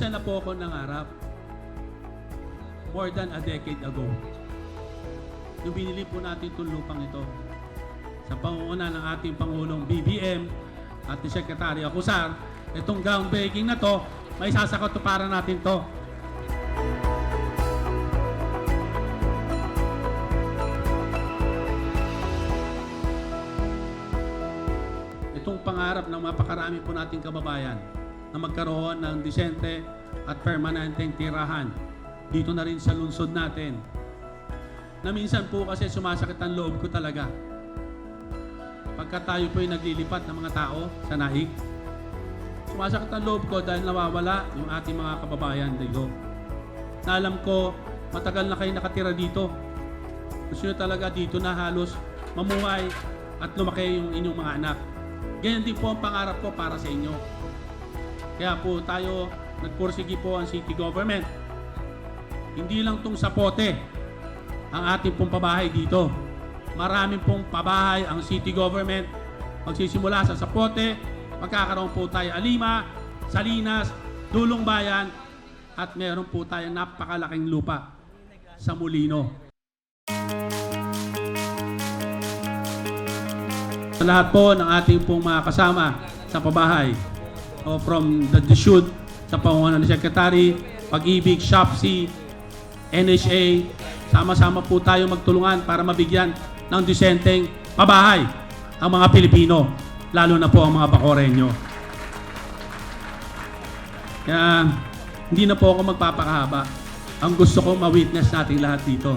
isa na po ako nangarap. More than a decade ago. Yung binili po natin itong lupang ito. Sa pangunguna ng ating Pangulong BBM at Secretary Acusar, itong groundbreaking na to, may sasakot para natin to. itong pangarap ng mapakarami po nating kababayan na magkaroon ng disente at permanenteng tirahan dito na rin sa lungsod natin. Na minsan po kasi sumasakit ang loob ko talaga. Pagka tayo po ay naglilipat ng mga tao sa naig, sumasakit ang loob ko dahil nawawala yung ating mga kababayan dito. Na alam ko, matagal na kayo nakatira dito. Gusto nyo talaga dito na halos mamuhay at lumaki yung inyong mga anak. Ganyan din po ang pangarap ko para sa inyo. Kaya po tayo nagpursigi po ang city government. Hindi lang tong sapote ang ating pong pabahay dito. Maraming pong pabahay ang city government. Magsisimula sa sapote, magkakaroon po tayo Alima, Salinas, Dulong Bayan, at meron po tayo napakalaking lupa sa Molino. Sa lahat po ng ating pong mga kasama sa pabahay o from the DSUD sa pangunan ni Secretary, Pag-ibig, SHOPSI, NHA, sama-sama po tayo magtulungan para mabigyan ng disenteng pabahay ang mga Pilipino, lalo na po ang mga Bacoreño. Kaya hindi na po ako magpapakahaba. Ang gusto ko ma-witness natin lahat dito.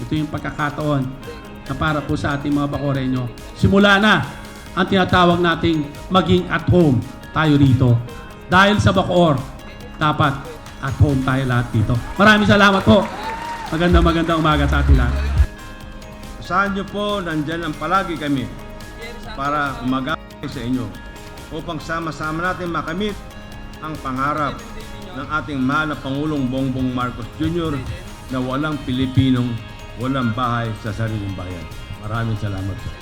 Ito yung pagkakataon na para po sa ating mga Bacoreño. Simula na ang tinatawag nating maging at home tayo rito. Dahil sa Bacoor, dapat at home tayo lahat dito. Maraming salamat po. Magandang magandang umaga sa ating lahat. Saan niyo po, nandyan ang palagi kami para umagay sa inyo upang sama-sama natin makamit ang pangarap ng ating mahal na Pangulong Bongbong Marcos Jr. na walang Pilipinong walang bahay sa sariling bayan. Maraming salamat po.